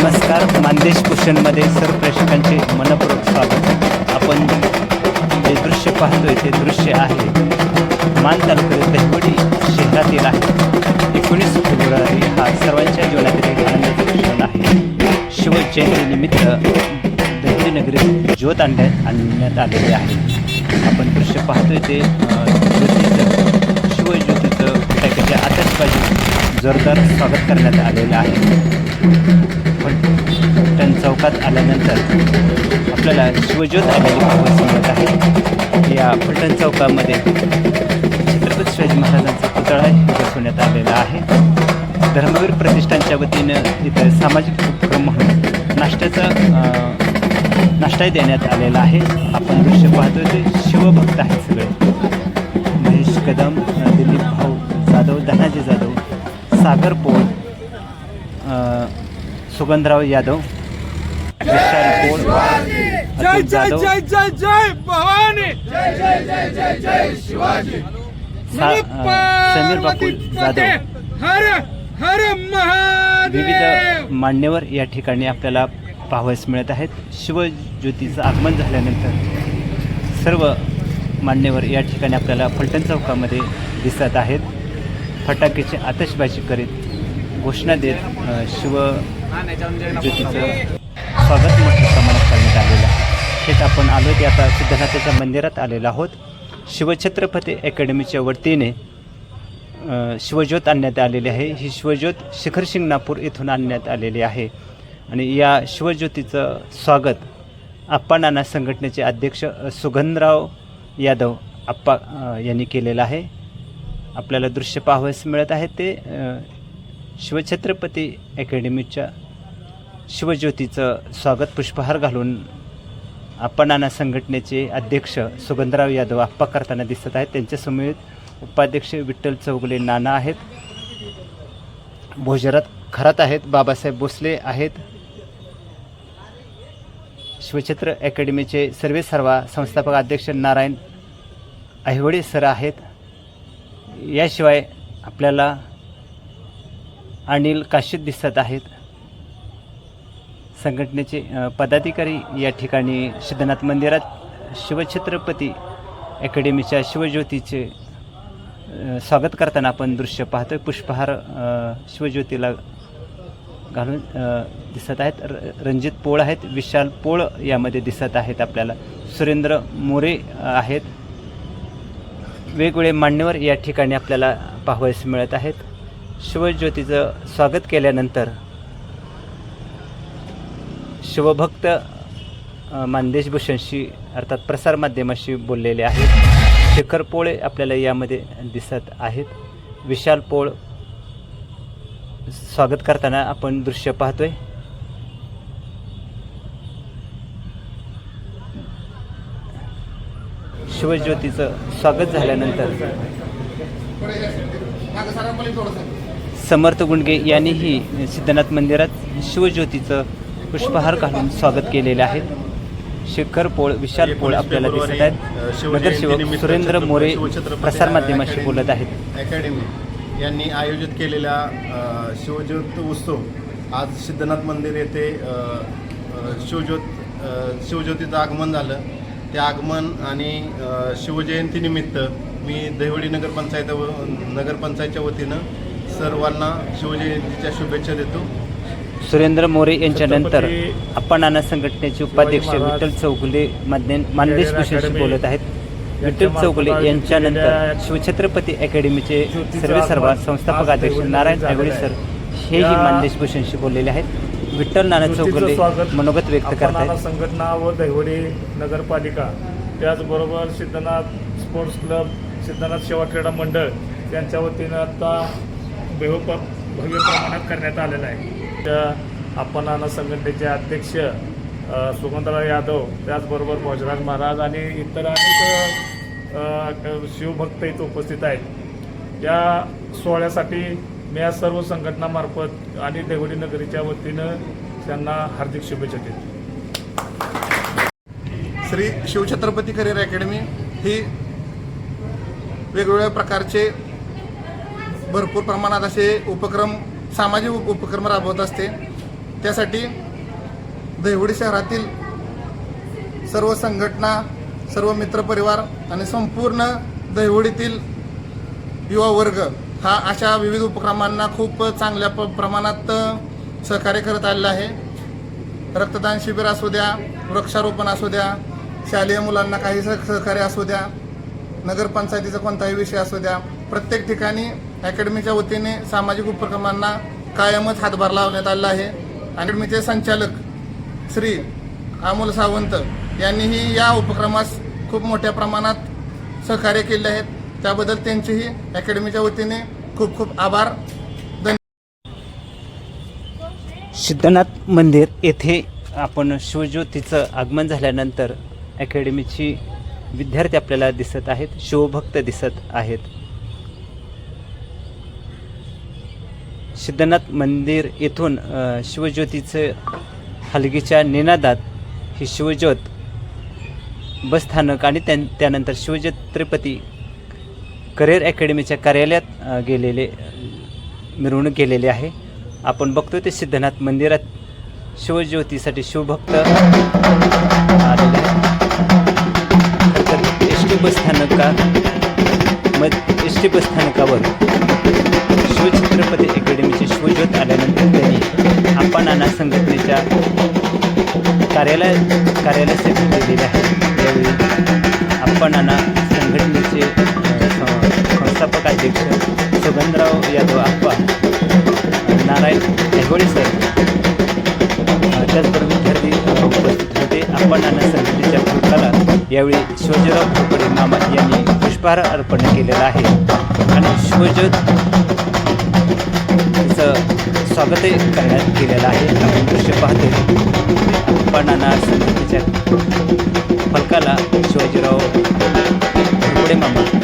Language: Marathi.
नमस्कार मानदेश कुशनमध्ये सर्व प्रेक्षकांचे मनपूर्वक स्वागत. आपण जे दृश्य पाहतोय ते दृश्य आहे. मान तालुक्यातील दहिवडी शहरातील आहे. एकोणीस फेब्रुवारी हा सर्वांच्या जीवनातील एक आनंदाचा क्षण आहे. शिवजयंतीनिमित्त दहिवडी नगरीत ज्योत आणण्यात आणण्यात आलेले आहे. आपण दृश्य पाहतोय ते ज्योतीचं शिवज्योतीचं फटाक्याच्या आतषबाजी जोरदार स्वागत करण्यात आलेलं आहे. पलटण चौकात आल्यानंतर आपल्याला शिवज्योत आलेली बस मिळत आहे. या पलटण चौकामध्ये छत्रपती शिवाजी महाराजांचा पुतळाही बसवण्यात आलेला आहे. धर्मवीर प्रतिष्ठानच्या वतीनं इथं सामाजिक उपक्रम म्हणून नाश्त्याचा नाश्ताही देण्यात आलेला आहे. आपण दृश्य पाहतोय ते शिवभक्त आहेत सगळे. सुगंधराव यादव विशाल जाधव. समीर बापू जाधव. हर हर महादेव! विविध मान्यवर या ठिकाणी आपल्याला पाहावयास मिळत आहेत. शिवज्योतीचं आगमन झाल्यानंतर सर्व मान्यवर या ठिकाणी आपल्याला फलटण चौकामध्ये दिसत आहेत. फटाक्याची आतषबाजी करीत घोषणा देत शिवज्योतीचं स्वागत मोठ्या प्रमाणात करण्यात आलेलं आहे. हेच आपण आलो ते आता सिद्धनाथाच्या मंदिरात आलेलो आहोत. शिवछत्रपती अकॅडमीच्या वतीने शिवज्योत आणण्यात आलेली आहे. ही शिवज्योत शिखर शिंगणापूर येथून आणण्यात आलेली आहे. आणि या शिवज्योतीचं स्वागत आप्पा नाना संघटनेचे अध्यक्ष सुगंधराव यादव आप्पा यांनी केलेलं आहे. आपल्याला दृश्य पाहावयास मिळत आहे ते शिवछत्रपती अकॅडमीच्या शिवज्योतीचं स्वागत पुष्पहार घालून आप्पा नाना संघटनेचे अध्यक्ष सुगंधराव यादव आप्पा करताना दिसत आहेत. त्यांच्यासमवेत उपाध्यक्ष विठ्ठल चौगुले नाना आहेत. भोजरात खरात आहेत. बाबासाहेब भोसले आहेत. शिवछत्र अकॅडमीचे सर्वे सर्वा संस्थापक अध्यक्ष नारायण अहिवडे सर आहेत. याशिवाय आपल्याला अनिल काशीद दिसत आहेत. संघटनेचे पदाधिकारी या ठिकाणी सिद्धनाथ मंदिरात शिवछत्रपती अकॅडमीच्या शिवज्योतीचे स्वागत करताना आपण दृश्य पाहतोय. पुष्पहार शिवज्योतीला घालून दिसत आहेत. र रणजित पोळ आहेत. विशाल पोळ यामध्ये दिसत आहेत आपल्याला. सुरेंद्र मोरे आहेत. वेगवेगळे मान्यवर या ठिकाणी आपल्याला पाहावयास मिळत आहेत. शिवज्योतीचं स्वागत केल्यानंतर शिवभक्त मानदेशभूषणशी अर्थात प्रसारमाध्यमाशी बोललेले आहेत. शेखर पोळे आपल्याला यामध्ये दिसत आहेत. विशाल पोळ स्वागत करताना आपण दृश्य पाहतोय. शिवज्योतीचं स्वागत झाल्यानंतर समर्थ गुंडगे यांनीही सिद्धनाथ मंदिरात शिवज्योतीचं पुष्पहार घालून स्वागत केलेले आहे. शेखर पोळ विशाल पोळ आपल्याला दिसत आहेत. नगरसेवक सुरेंद्र मोरे प्रसारमाध्यमाशी बोलत आहेत. अकॅडमी यांनी आयोजित केलेला शिवज्योत उत्सव आज सिद्धनाथ मंदिर येथे शिवज्योत शिवज्योतीचं आगमन झालं. ते आगमन आणि शिवजयंतीनिमित्त मी दहिवडी नगरपंचायत नगरपंचायतच्या वतीनं सर्वांना शिवजयंतीच्या शुभेच्छा देतो. सुरेंद्र मोरे यांच्यानंतर अप्पा नाना संघटनेचे उपाध्यक्ष विठ्ठल चौगुले मानदेश भूषणशी बोलत आहेत. विठ्ठल चौगुले यांच्यानंतर शिवछत्रपती अकॅडमीचे सर्वे सर्वा संस्थापक अध्यक्ष नारायण आगोळे सर हेही मानदेश भूषणशी बोललेले आहेत. विठ्ठल नाना चौगुले मनोगत व्यक्त करत आपण आहेत संघटना व दहिवडी नगरपालिका त्याचबरोबर सिद्धनाथ स्पोर्ट्स क्लब सिद्धनाथ सेवा क्रीडा मंडळ यांच्या वतीनं आता भव्य भव्य प्रमाणात करण्यात आलेलं आहे. त्या आपण नाना संघटनेचे अध्यक्ष सुगंधराव यादव त्याचबरोबर भोजराज महाराज आणि इतर अनेक शिवभक्त इथं उपस्थित आहेत. या सोहळ्यासाठी मी या सर्व संघटनामार्फत आणि देवडी नगरीच्या वतीनं त्यांना हार्दिक शुभेच्छा देतो. श्री शिवछत्रपती करिअर अकॅडमी ही वेगवेगळ्या प्रकारचे भरपूर प्रमाणात असे उपक्रम सामाजिक उप- उपक्रम राबवत असते. त्यासाठी दहिवडी शहरातील सर्व संघटना सर्व मित्रपरिवार आणि संपूर्ण दहिवडीतील युवा वर्ग हा अशा विविध उपक्रमांना खूप चांगल्या प प्रमाणात सहकार्य करत आलेला आहे. रक्तदान शिबिर असू द्या वृक्षारोपण असू द्या शालेय मुलांना काही सह सहकार्य असू द्या नगरपंचायतीचा कोणताही विषय असू द्या प्रत्येक ठिकाणी अकॅडमीच्या वतीने सामाजिक उपक्रमांना कायमच हातभार लावण्यात आलेला आहे. अकॅडमीचे संचालक श्री अमोल सावंत यांनीही या उपक्रमास खूप मोठ्या प्रमाणात सहकार्य केले आहेत. त्याबद्दल त्यांचेही अकॅडमीच्या वतीने खूप खूप आभार. सिद्धनाथ मंदिर येथे आपण शिवज्योतीचं आगमन झाल्यानंतर अकॅडमीची विद्यार्थी आपल्याला दिसत आहेत. शिवभक्त दिसत आहेत. सिद्धनाथ मंदिर येथून शिवज्योतीचं हलगीच्या निनादात ही शिवज्योत बसस्थानक आणि त्यां त्यानंतर शिवछत्रपती करिअर अकॅडमीच्या कार्यालयात गेलेले मिरवणूक गेलेले आहे. आपण बघतो ते सिद्धनाथ मंदिरात शिवज्योतीसाठी शिवभक्त आलेले आहेत. एस टी बसस्थानका मध एस टी बसस्थानकावर शिवछत्रपती त्यांनी नाना संघटनेच्या कार्यालय कार्यालयासाठी दिलेली आहे यावेळी आपण नाना संघटनेचे संस्थापक अध्यक्ष सुगंधराव यादव आप्पा नारायण ऐहोळे सर त्याचबरोबर विद्यार्थी उपस्थित होते. आपण नाना संघटनेच्या फलकाला यावेळी शिवजीराव खोपडे मामा यांनी पुष्पहार अर्पण केलेला आहे. आणि शिवज्योत स्वागतही करण्यात केलेलं आहे. आपण दृश्य पाहतो. पणाना नाना फलकाला शिवाजीराव मामा.